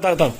等等。等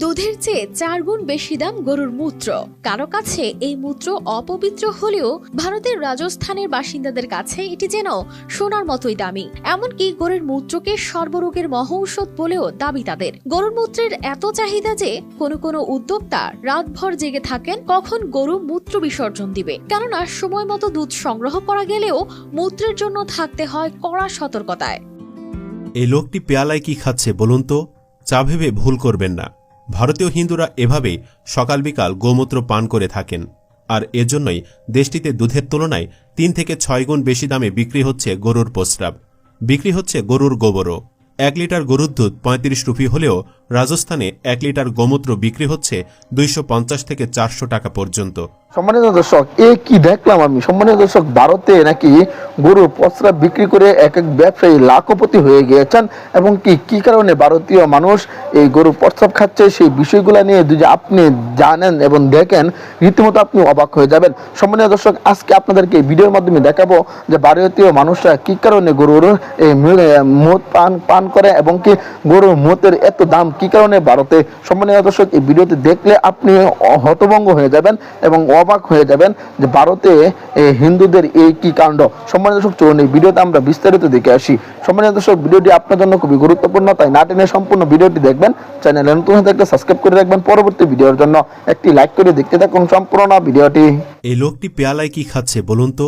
দুধের চেয়ে চার গুণ বেশি দাম গরুর মূত্র। কারও কাছে এই মূত্র অপবিত্র হলেও ভারতের রাজস্থানের বাসিন্দাদের কাছে এটি যেন সোনার মতোই দামি। এমনকি গরুর মূত্রকে সর্বরোগের মহৌষধ বলেও দাবি তাদের। গরুর মূত্রের এত চাহিদা যে কোনো কোনো উদ্যোক্তা রাতভর জেগে থাকেন কখন গরু মূত্র বিসর্জন দিবে। কেননা সময় মতো দুধ সংগ্রহ করা গেলেও মূত্রের জন্য থাকতে হয় কড়া সতর্কতায়। এই লোকটি পেয়ালায় কি খাচ্ছে বলুন তো? চা ভেবে ভুল করবেন না। ভারতীয় হিন্দুরা এভাবেই সকাল বিকাল গোমূত্র পান করে থাকেন। আর এজন্যই দেশটিতে দুধের তুলনায় তিন থেকে ছয় গুণ বেশি দামে বিক্রি হচ্ছে গরুর প্রস্রাব। বিক্রি হচ্ছে গরুর গোবরও। এক লিটার গরুর দুধ পঁয়ত্রিশ রুপি হলেও রাজস্থানে এক লিটার গোমূত্র বিক্রি হচ্ছে দুইশো পঞ্চাশ থেকে চারশো টাকা পর্যন্ত। সম্মানিত দর্শক, এ কি দেখলাম আমি? সম্মানিত দর্শক, ভারতে নাকি গরু প্রস্রাব বিক্রি করে এক এক ব্যবসায়ী লাখপতি হয়ে গিয়েছেন এবং কি কি কারণে ভারতীয় মানুষ এই গরু প্রস্রাব খাচ্ছে? সেই বিষয়গুলো নিয়ে যদি আপনি জানেন এবং দেখেন, রীতিমতো আপনি অবাক হয়ে যাবেন। সম্মানিত দর্শক, আজকে আপনাদেরকে ভিডিওর মাধ্যমে দেখাবো যে ভারতীয় মানুষরা কি কারণে গরুর এই মদ পান পান করে এবং কি গরুর মতের এত দাম, কি কারণে ভারতে সম্মানিত দর্শক, এই ভিডিওতে দেখলে আপনি হতভঙ্গ হয়ে যাবেন এবং অবাক হয়ে যাবেন যে ভারতে হিন্দুদের এই কি কাণ্ড? সম্মানিত দর্শক, চলুন এই ভিডিওতে আমরা বিস্তারিত দেখে আসি। সম্মানিত দর্শক, ভিডিওটি আপনার জন্য খুবই গুরুত্বপূর্ণ, তাই না টেনে সম্পূর্ণ ভিডিওটি দেখবেন। চ্যানেলে নতুন হয়ে থাকলে সাবস্ক্রাইব করে রাখবেন। পরবর্তী ভিডিওর জন্য একটি লাইক করে দেখতে থাকুন সম্পূর্ণ ভিডিওটি। এই লোকটি পেয়ালায় কি খাচ্ছে বলুন তো?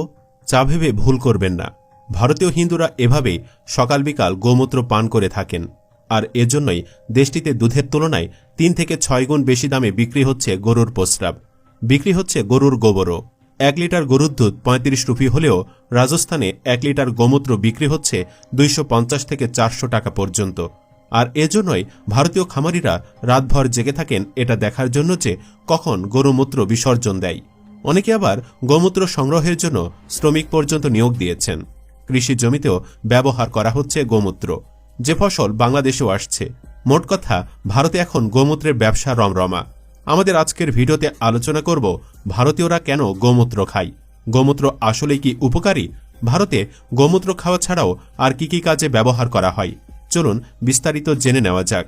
চা ভেবে ভুল করবেন না। ভারতীয় হিন্দুরা এভাবেই সকাল বিকাল গোমূত্র পান করে থাকেন। আর এজন্যই দেশটিতে দুধের তুলনায় তিন থেকে ছয় গুণ বেশি দামে বিক্রি হচ্ছে গরুর প্রস্রাব। বিক্রি হচ্ছে গরুর গোবরও। এক লিটার গরুর দুধ পঁয়ত্রিশ রুপি হলেও রাজস্থানে এক লিটার গোমূত্র বিক্রি হচ্ছে দুইশো পঞ্চাশ থেকে চারশো টাকা পর্যন্ত। আর এজন্যই ভারতীয় খামারিরা রাতভর জেগে থাকেন এটা দেখার জন্য যে কখন গরুমূত্র বিসর্জন দেয়। অনেকে আবার গোমূত্র সংগ্রহের জন্য শ্রমিক পর্যন্ত নিয়োগ দিয়েছেন। কৃষি জমিতেও ব্যবহার করা হচ্ছে গোমূত্র। যে ফসল বাংলাদেশেও আসছে। মোট কথা, ভারতে এখন গোমূত্রের ব্যবসা রমরমা। আমাদের আজকের ভিডিওতে আলোচনা করব ভারতীয়রা কেন গোমূত্র খায়? গোমূত্র আসলেই কি উপকারী? ভারতে গোমূত্র খাওয়া ছাড়াও আর কি কি কাজে ব্যবহার করা হয়? চলুন বিস্তারিত জেনে নেওয়া যাক।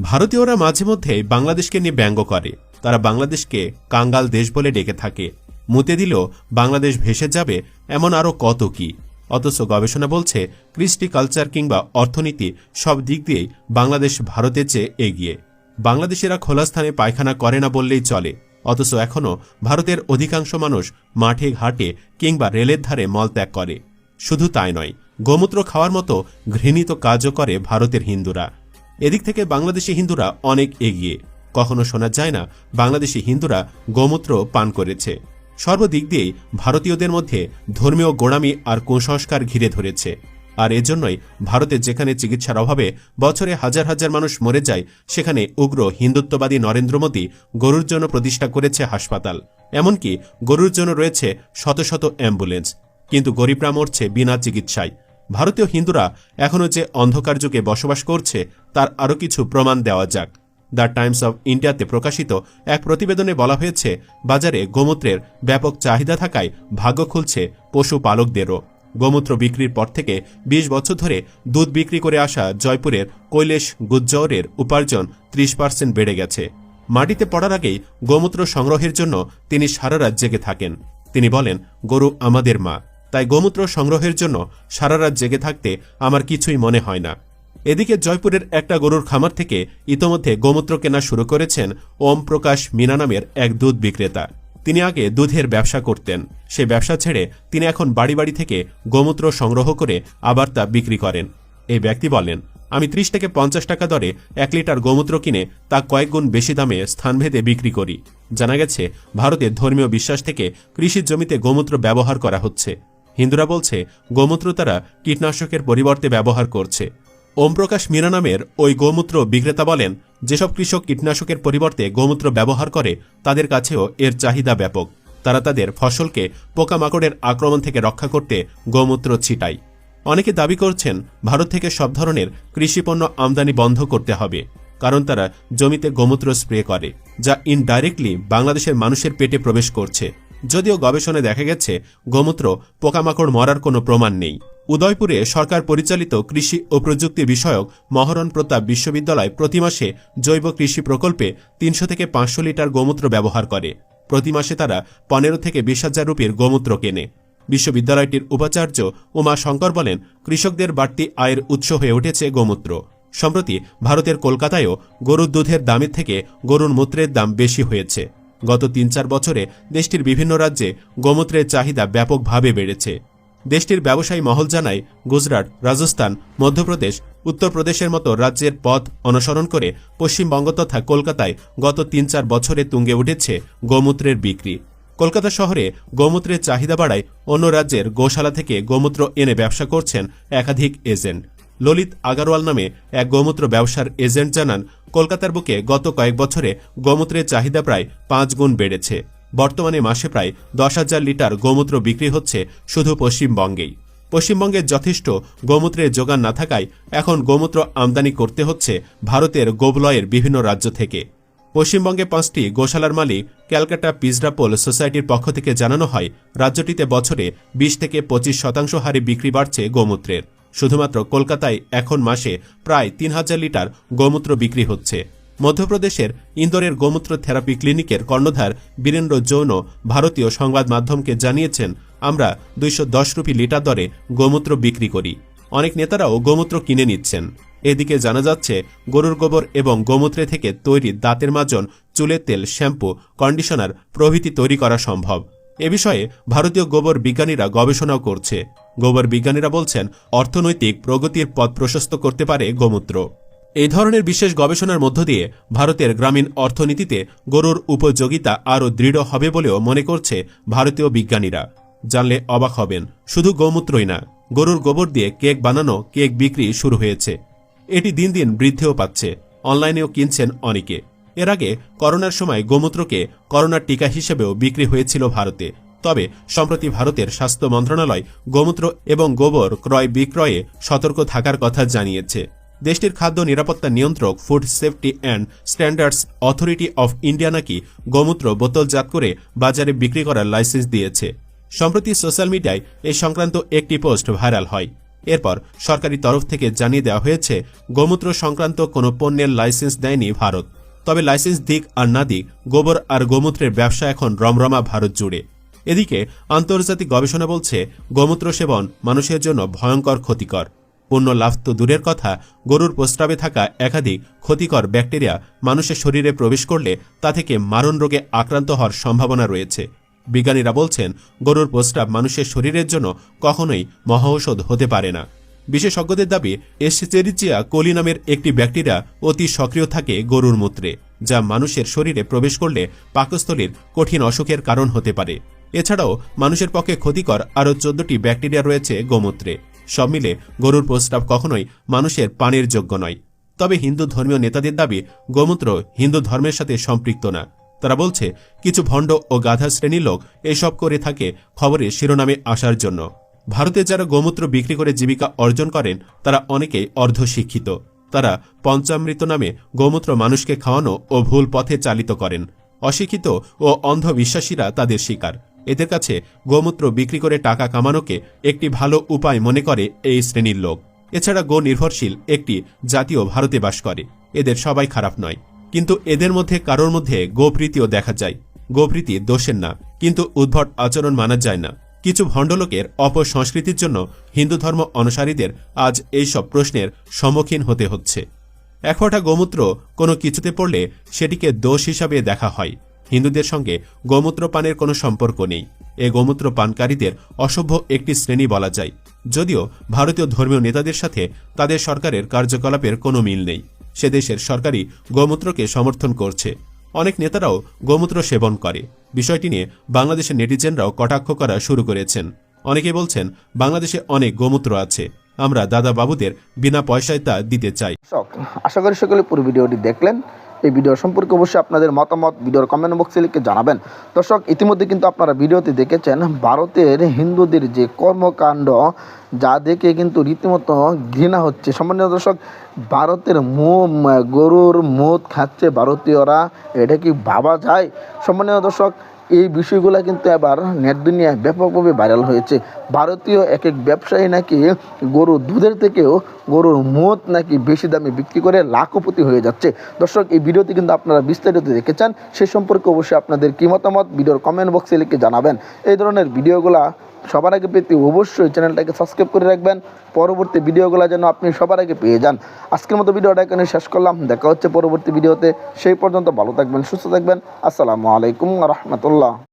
ভারতীয়রা মাঝে মধ্যে বাংলাদেশকে নিয়ে ব্যঙ্গ করে। তারা বাংলাদেশকে কাঙ্গাল দেশ বলে ডেকে থাকে। মুতে দিলেও বাংলাদেশ ভেসে যাবে এমন আরও কত কি? অথচ গবেষণা বলছে, কৃষ্টি কালচার কিংবা অর্থনীতি সব দিক দিয়েই বাংলাদেশ ভারতের চেয়ে এগিয়ে। বাংলাদেশিরা খোলা স্থানে পায়খানা করে না বললেই চলে। অথচ এখনও ভারতের অধিকাংশ মানুষ মাঠে, ঘাটে কিংবা রেলের ধারে মলত্যাগ করে। শুধু তাই নয়, গোমূত্র খাওয়ার মতো ঘৃণিত কাজও করে ভারতের হিন্দুরা। এদিক থেকে বাংলাদেশি হিন্দুরা অনেক এগিয়ে। কখনো শোনা যায় না, বাংলাদেশি হিন্দুরা গোমূত্র পান করেছে। সর্বদিক দিয়েই ভারতীয়দের মধ্যে ধর্মীয় গোড়ামি আর কুসংস্কার ঘিরে ধরেছে। আর এজন্যই ভারতে যেখানে চিকিৎসার অভাবে বছরে হাজার হাজার মানুষ মরে যায়, সেখানে উগ্র হিন্দুত্ববাদী নরেন্দ্র মোদী গরুর জন্য প্রতিষ্ঠা করেছে হাসপাতাল। এমনকি গরুর জন্য রয়েছে শত শত অ্যাম্বুলেন্স। কিন্তু গরিবরা মরছে বিনা চিকিৎসায়। ভারতীয় হিন্দুরা এখনও যে অন্ধকার যুগে বসবাস করছে, তার আরও কিছু প্রমাণ দেওয়া যাক। দ্য টাইমস অব ইন্ডিয়াতে প্রকাশিত এক প্রতিবেদনে বলা হয়েছে, বাজারে গোমূত্রের ব্যাপক চাহিদা থাকায় ভাগ্য খুলছে পশুপালকদেরও। গোমূত্র বিক্রির পর থেকে ২০ বছর ধরে দুধ বিক্রি করে আসা জয়পুরের কৈলেশ গুজ্জরের উপার্জন ত্রিশ পার্সেন্ট বেড়ে গেছে। মাটিতে পড়ার আগেই গোমূত্র সংগ্রহের জন্য তিনি সারা রাত জেগে থাকেন। তিনি বলেন, গরু আমাদের মা। তাই গোমূত্র সংগ্রহের জন্য সারা রাত জেগে থাকতে আমার কিছুই মনে হয় না। এদিকে জয়পুরের একটা গরুর খামার থেকে ইতোমধ্যে গোমূত্র কেনা শুরু করেছেন ওম প্রকাশ মিনা নামের এক দুধ বিক্রেতা। তিনি আগে দুধের ব্যবসা করতেন। সে ব্যবসা ছেড়ে তিনি এখন বাড়ি বাড়ি থেকে গোমূত্র সংগ্রহ করে আবার তা বিক্রি করেন। এই ব্যক্তি বলেন, আমি ত্রিশ থেকে পঞ্চাশ টাকা দরে এক লিটার গোমূত্র কিনে তা কয়েক গুণ বেশি দামে স্থানভেদে বিক্রি করি। জানা গেছে, ভারতে ধর্মীয় বিশ্বাস থেকে কৃষির জমিতে গোমূত্র ব্যবহার করা হচ্ছে। হিন্দুরা বলছে, গোমূত্র তারা কীটনাশকের পরিবর্তে ব্যবহার করছে। ওমপ্রকাশ মীরা নামের ওই গোমূত্র বিক্রেতা বলেন, যেসব কৃষক কীটনাশকের পরিবর্তে গোমূত্র ব্যবহার করে, তাদের কাছেও এর চাহিদা ব্যাপক। তারা তাদের ফসলকে পোকামাকড়ের আক্রমণ থেকে রক্ষা করতে গোমূত্র ছিটায়। অনেকে দাবি করছেন, ভারত থেকে সব ধরনের কৃষিপণ্য আমদানি বন্ধ করতে হবে, কারণ তারা জমিতে গোমূত্র স্প্রে করে, যা ইনডাইরেক্টলি বাংলাদেশের মানুষের পেটে প্রবেশ করছে। যদিও গবেষণায় দেখা গেছে, গোমূত্র পোকামাকড় মরার কোনো প্রমাণ নেই। উদয়পুরে সরকার পরিচালিত কৃষি ও প্রযুক্তি বিষয়ক মহরণ প্রতাপ বিশ্ববিদ্যালয় প্রতি মাসে জৈব কৃষি প্রকল্পে তিনশো থেকে পাঁচশো লিটার গোমূত্র ব্যবহার করে। প্রতি মাসে তারা পনেরো থেকে বিশ হাজার রুপির গোমূত্র কেনে। বিশ্ববিদ্যালয়টির উপাচার্য উমা শঙ্কর বলেন, কৃষকদের বাড়তি আয়ের উৎস হয়ে উঠেছে গোমূত্র। সম্প্রতি ভারতের কলকাতায়ও গরুর দুধের দামের থেকে গরুর মূত্রের দাম বেশি হয়েছে। গত তিন চার বছরে দেশটির বিভিন্ন রাজ্যে গোমূত্রের চাহিদা ব্যাপকভাবে বেড়েছে। দেশটির ব্যবসায়ী মহল জানায়, গুজরাট, রাজস্থান, মধ্যপ্রদেশ, উত্তরপ্রদেশের মতো রাজ্যের পথ অনুসরণ করে পশ্চিমবঙ্গ তথা কলকাতায় গত তিন চার বছরে তুঙ্গে উঠেছে গোমূত্রের বিক্রি। কলকাতা শহরে গোমূত্রের চাহিদা বাড়ায় অন্য রাজ্যের গোশালা থেকে গোমূত্র এনে ব্যবসা করছেন একাধিক এজেন্ট। ললিত আগারওয়াল নামে এক গোমূত্র ব্যবসার এজেন্ট জানান, কলকাতার বুকে গত কয়েক বছরে গোমূত্রের চাহিদা প্রায় পাঁচ গুণ বেড়েছে। বর্তমানে মাসে প্রায় দশ হাজার লিটার গোমূত্র বিক্রি হচ্ছে শুধু পশ্চিমবঙ্গেই। পশ্চিমবঙ্গে যথেষ্ট গোমূত্রের যোগান না থাকায় এখন গোমূত্র আমদানি করতে হচ্ছে ভারতের গোবলয়ের বিভিন্ন রাজ্য থেকে। পশ্চিমবঙ্গে পাঁচটি গোশালার মালিক ক্যালকাটা পিজরাপোল সোসাইটির পক্ষ থেকে জানানো হয়, রাজ্যটিতে বছরে বিশ থেকে পঁচিশ শতাংশ হারে বিক্রি বাড়ছে গোমূত্রের। শুধুমাত্র কলকাতায় এখন মাসে প্রায় তিন হাজার লিটার গোমূত্র বিক্রি হচ্ছে। মধ্যপ্রদেশের ইন্দোরের গোমূত্র থেরাপি ক্লিনিকের কর্ণধার বীরেন্দ্র জৈন ভারতীয় সংবাদ মাধ্যমকে জানিয়েছেন, আমরা দুইশো দশ রুপি লিটার দরে গোমূত্র বিক্রি করি। অনেক নেতারাও গোমূত্র কিনে নিচ্ছেন। এদিকে জানা যাচ্ছে, গরুর গোবর এবং গোমূত্রে থেকে তৈরি দাঁতের মাজন, চুলের তেল, শ্যাম্পু, কন্ডিশনার প্রভৃতি তৈরি করা সম্ভব। এ বিষয়ে ভারতীয় গোবর বিজ্ঞানীরা গবেষণাও করছে। গোবর বিজ্ঞানীরা বলছেন, অর্থনৈতিক প্রগতির পথ প্রশস্ত করতে পারে গোমূত্র। এই ধরনের বিশেষ গবেষণার মধ্য দিয়ে ভারতের গ্রামীণ অর্থনীতিতে গরুর উপযোগিতা আরও দৃঢ় হবে বলেও মনে করছে ভারতীয় বিজ্ঞানীরা। জানলে অবাক হবেন, শুধু গোমূত্রই না, গরুর গোবর দিয়ে কেক বানানো, কেক বিক্রি শুরু হয়েছে। এটি দিন দিন বৃদ্ধিও পাচ্ছে, অনলাইনেও কিনছেন অনেকে। এর আগে করোনার সময় গোমূত্রকে করোনার টিকা হিসেবেও বিক্রি হয়েছিল ভারতে। তবে সম্প্রতি ভারতের স্বাস্থ্য মন্ত্রণালয় গোমূত্র এবং গোবর ক্রয় বিক্রয়ে সতর্ক থাকার কথা জানিয়েছে। দেশটির খাদ্য নিরাপত্তা নিয়ন্ত্রক food safety and standards authority of India নাকি গোমূত্র বোতলজাত করে বাজারে বিক্রি করার লাইসেন্স দিয়েছে। সম্প্রতি সোশ্যাল মিডিয়ায় এই সংক্রান্ত একটি পোস্ট ভাইরাল হয়। এরপর সরকারি তরফ থেকে জানিয়ে দেওয়া হয়েছে, গোমূত্র সংক্রান্ত কোনো পণ্যের লাইসেন্স দেয়নি ভারত। তবে লাইসেন্স দিক আর না দিক, গোবর আর গোমূত্রের ব্যবসা এখন রমরমা ভারত জুড়ে। এদিকে আন্তর্জাতিক গবেষণা বলছে, গোমূত্র সেবন মানুষের জন্য ভয়ঙ্কর ক্ষতিকর। পণ্য লাভ তো দূরের কথা, গরুর প্রস্রাবে থাকা একাধিক ক্ষতিকর ব্যাকটেরিয়া মানুষের শরীরে প্রবেশ করলে তা থেকে মারণ রোগে আক্রান্ত হওয়ার সম্ভাবনা রয়েছে। বিজ্ঞানীরা বলছেন, গরুর প্রস্রাব মানুষের শরীরের জন্য কখনোই মহাঔষধ হতে পারে না। বিশেষজ্ঞদের দাবি এসচেরিচিয়া কোলি নামের একটি ব্যাকটেরিয়া অতি সক্রিয় থাকে গরুর মূত্রে, যা মানুষের শরীরে প্রবেশ করলে পাকস্থলীর কঠিন অসুখের কারণ হতে পারে। এছাড়াও, মানুষের পক্ষে ক্ষতিকর আরও চোদ্দটি ব্যাকটেরিয়া রয়েছে গোমূত্রে। সব মিলে গরুর প্রস্রাব কখনোই মানুষের পানের যোগ্য নয়। তবে হিন্দু ধর্মীয় নেতাদের দাবি, গোমূত্র হিন্দু ধর্মের সাথে সম্পৃক্ত না। তারা বলছে, কিছু ভণ্ড ও গাধা শ্রেণির লোক এসব করে থাকে খবরে শিরোনামে আসার জন্য। ভারতে যারা গোমূত্র বিক্রি করে জীবিকা অর্জন করেন, তারা অনেকেই অর্ধশিক্ষিত। তারা পঞ্চামৃত নামে গোমূত্র মানুষকে খাওয়ানো ও ভুল পথে চালিত করেন। অশিক্ষিত ও অন্ধবিশ্বাসীরা তাদের শিকার। এদের কাছে গোমূত্র বিক্রি করে টাকা কামানোকে একটি ভালো উপায় মনে করে এই শ্রেণির লোক। এছাড়া গো নির্ভরশীল একটি জাতীয় ভারতে বাস করে। এদের সবাই খারাপ নয়। কিন্তু এদের মধ্যে কারোর মধ্যে গোপ্রীতিও দেখা যায়। গোপ্রীতি দোষের না, কিন্তু উদ্ভট আচরণ মানা যায় না। কিছু ভণ্ডলোকের অপসংস্কৃতির জন্য হিন্দু ধর্ম অনুসারীদের আজ এইসব প্রশ্নের সম্মুখীন হতে হচ্ছে। এক গোমূত্র কোনো কিছুতে পড়লে সেটিকে দোষ হিসাবে দেখা হয়। হিন্দুদের সঙ্গে গোমূত্র পানের কোনো সম্পর্ক নেই। এ গোমূত্র পানকারীদের অসভ্য একটি শ্রেণি বলা যায়। যদিও ভারতীয় ধর্মীয় নেতাদের সাথে তাদের সরকারের কার্যকলাপের কোনো মিল নেই। সে দেশের সরকারি গোমূত্রকে সমর্থন করছে। অনেক নেতারাও গোমূত্র সেবন করে। বিষয়টি নিয়ে বাংলাদেশের নেটিজেনরাও কটাক্ষ করা শুরু করেছেন। অনেকে বলছেন, বাংলাদেশে অনেক গোমূত্র আছে। আমরা দাদা বাবুদের বিনা পয়সায় তা দিতে চাই। আশা করি সকলে পুরো ভিডিওটি দেখলেন। এই ভিডিও সম্পর্কে অবশ্যই আপনাদের মতামত ভিডিওর কমেন্ট বক্সে লিখে জানাবেন। দর্শক, ইতিমধ্যে কিন্তু আপনারা ভিডিওতে দেখেছেন, ভারতের হিন্দুদের যে কর্মকাণ্ড, যা দেখে কিন্তু রীতিমতো ঘৃণা হচ্ছে। সম্মানীয় দর্শক, ভারতের মো গরুর মদ খাচ্ছে ভারতীয়রা, এটা কি ভাবা যায়? সম্মানীয় দর্শক, এই বিষয়গুলো কিন্তু এবার নেট দুনিয়ায় ব্যাপকভাবে ভাইরাল হয়েছে। ভারতীয় এক এক ব্যবসায়ী নাকি গরুর দুধের থেকেও গরুর মদ নাকি বেশি দামে বিক্রি করে লাখপতি হয়ে যাচ্ছে? দর্শক, এই ভিডিওতে কিন্তু আপনারা বিস্তারিত দেখেছেন। সে সম্পর্কে অবশ্যই আপনাদের কি মতামত? ভিডিওর কমেন্ট বক্সে লিখে জানাবেন। এই ধরনের ভিডিওগুলা সবার আগে পেতে অবশ্যই চ্যানেলটাকে সাবস্ক্রাইব করে রাখবেন। পরবর্তী ভিডিওগুলো যেন আপনি সবার আগে পেয়ে যান। আজকের মতো ভিডিওটা এখানে শেষ করলাম। দেখা হচ্ছে পরবর্তী ভিডিওতে। সেই পর্যন্ত ভালো থাকবেন, সুস্থ থাকবেন। আসসালামু আলাইকুম রহমতুল্লাহ।